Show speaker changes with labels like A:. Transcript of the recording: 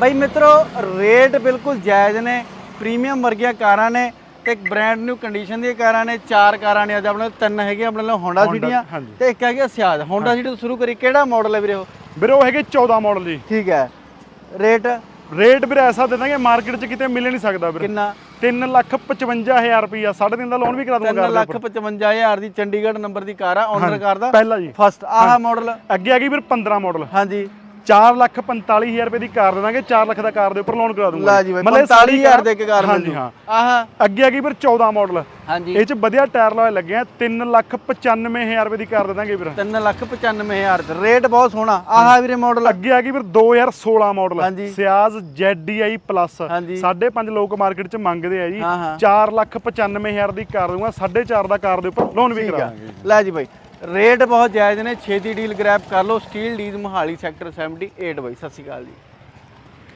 A: ਬਾਈ ਮਿੱਤਰੋ ਰੇਟ ਬਿਲਕੁਲ ਜਾਇਜ਼ ਨੇ ਪ੍ਰੀਮੀਅਮ ਵਰਗੀਆਂ ਕਾਰਾਂ ਨੇ ਤੇ ਇੱਕ ਬ੍ਰਾਂਡ ਨਿਊ ਕੰਡੀਸ਼ਨ ਦੀਆਂ ਕਾਰਾਂ ਨੇ ਚਾਰ ਕਾਰਾਂ ਨੇ ਅੱਜ ਆਪਣੇ ਕੋਲ ਤਿੰਨ ਹੈਗੇ ਆਪਣੇ ਕੋਲ ਹੋਂਡਾ ਸਿਟੀਆਂ। ਤੇ ਇੱਕ ਹੈਗੀ ਸਿਆਜ ਹੋਂਡਾ ਸਿਟੀ ਤੋਂ ਸ਼ੁਰੂ ਕਰੀ ਕਿਹੜਾ ਮਾਡਲ ਹੈ ਵੀਰੇ ਉਹ?
B: ਵੀਰੇ ਉਹ ਹੈਗੇ 14 ਮਾਡਲ ਜੀ।
A: ਠੀਕ ਹੈ। ਰੇਟ
B: ਰੇਟ ਵੀਰੇ ਐਸਾ ਦੇ ਦਾਂਗੇ ਮਾਰਕੀਟ 'ਚ ਕਿਤੇ ਮਿਲ ਨਹੀਂ ਸਕਦਾ ਵੀਰੇ।
A: ਕਿੰਨਾ?
B: 3 ਲੱਖ 55000 ਰੁਪਈਆ ਸਾਢੇ ਤਿੰਨ ਦਾ ਲੋਨ ਵੀ ਕਰਾ ਦੂੰਗਾ
A: 3
B: ਕਾਰ ਦੇ
A: ਲੱਖ 55000 ਦੀ ਚੰਡੀਗੜ੍ਹ ਨੰਬਰ ਦੀ ਕਾਰ ਆ ਓਨਰ ਕਾਰ ਦਾ।
B: ਪਹਿਲਾ ਜੀ।
A: ਫਸਟ ਆਹ ਮਾਡਲ
B: ਅੱਗੇ ਆ ਗਈ ਵੀਰ 15 ਮਾਡਲ
A: ਹਾਂਜੀ।
B: 4 ਲੱਖ 45000 ਰੁਪਏ ਦੀ ਕਾਰ ਦੇ ਦਾਂਗੇ 4 ਲੱਖ ਦਾ ਕਾਰ ਦੇ ਉੱਪਰ ਲੋਨ ਕਰਾ ਦੂੰਗਾ
A: ਲਾ ਜੀ ਬਾਈ
B: ਮਤਲਬ ਇਹ ਸਾਰੀ
A: 45000 ਦੇ ਕੇ ਕਾਰ
B: ਹਾਂਜੀ। ਹਾਂ।
A: ਆਹ।
B: ਅੱਗੇ ਆ ਗਈ ਵੀਰ 14 ਮਾਡਲ
A: ਹਾਂਜੀ।
B: ਇਹ ਚ ਵਧੀਆ ਟਾਇਰ ਲਾਏ ਲੱਗੇ ਆ 3 ਲੱਖ 95000 ਰੁਪਏ ਦੀ ਕਾਰ ਦੇ ਦਾਂਗੇ ਵੀਰ।
A: 3 ਲੱਖ 95000 ਦਾ ਰੇਟ ਬਹੁਤ ਸੋਹਣਾ। ਆਹ ਵੀਰੇ ਮਾਡਲ
B: ਅੱਗੇ ਆ ਗਈ ਵੀਰ 2016 ਮਾਡਲ
A: ਹਾਂਜੀ।
B: ਸਿਆਜ਼ ZDI ਪਲੱਸ
A: ਹਾਂਜੀ।
B: 5.5 ਲੋਕ ਮਾਰਕੀਟ ਚ ਮੰਗਦੇ ਆ ਜੀ।
A: ਹਾਂ, ਹਾਂ।
B: 4 ਲੱਖ 95000 ਦੀ ਕਾਰ ਦੂੰਗਾ 4.5 ਦਾ ਕਾਰ ਦੇ ਉੱਪਰ ਲੋਨ ਵੀ
A: ਠੀਕ
B: ਕਰਾ
A: ਆ।
B: ਦਾਂਗੇ
A: ਲੈ ਜੀ ਬਾਈ ਰੇਟ ਬਹੁਤ ਜਾਇਜ਼ ਨੇ, ਛੇਤੀ ਡੀਲ ਗ੍ਰੈਬ ਕਰ ਲਓ, ਸਟੀਲ ਡੀਜ਼ ਮੋਹਾਲੀ ਸੈਕਟਰ 78 ਬਾਈ। ਸਤਿ ਸ਼੍ਰੀ ਅਕਾਲ ਜੀ।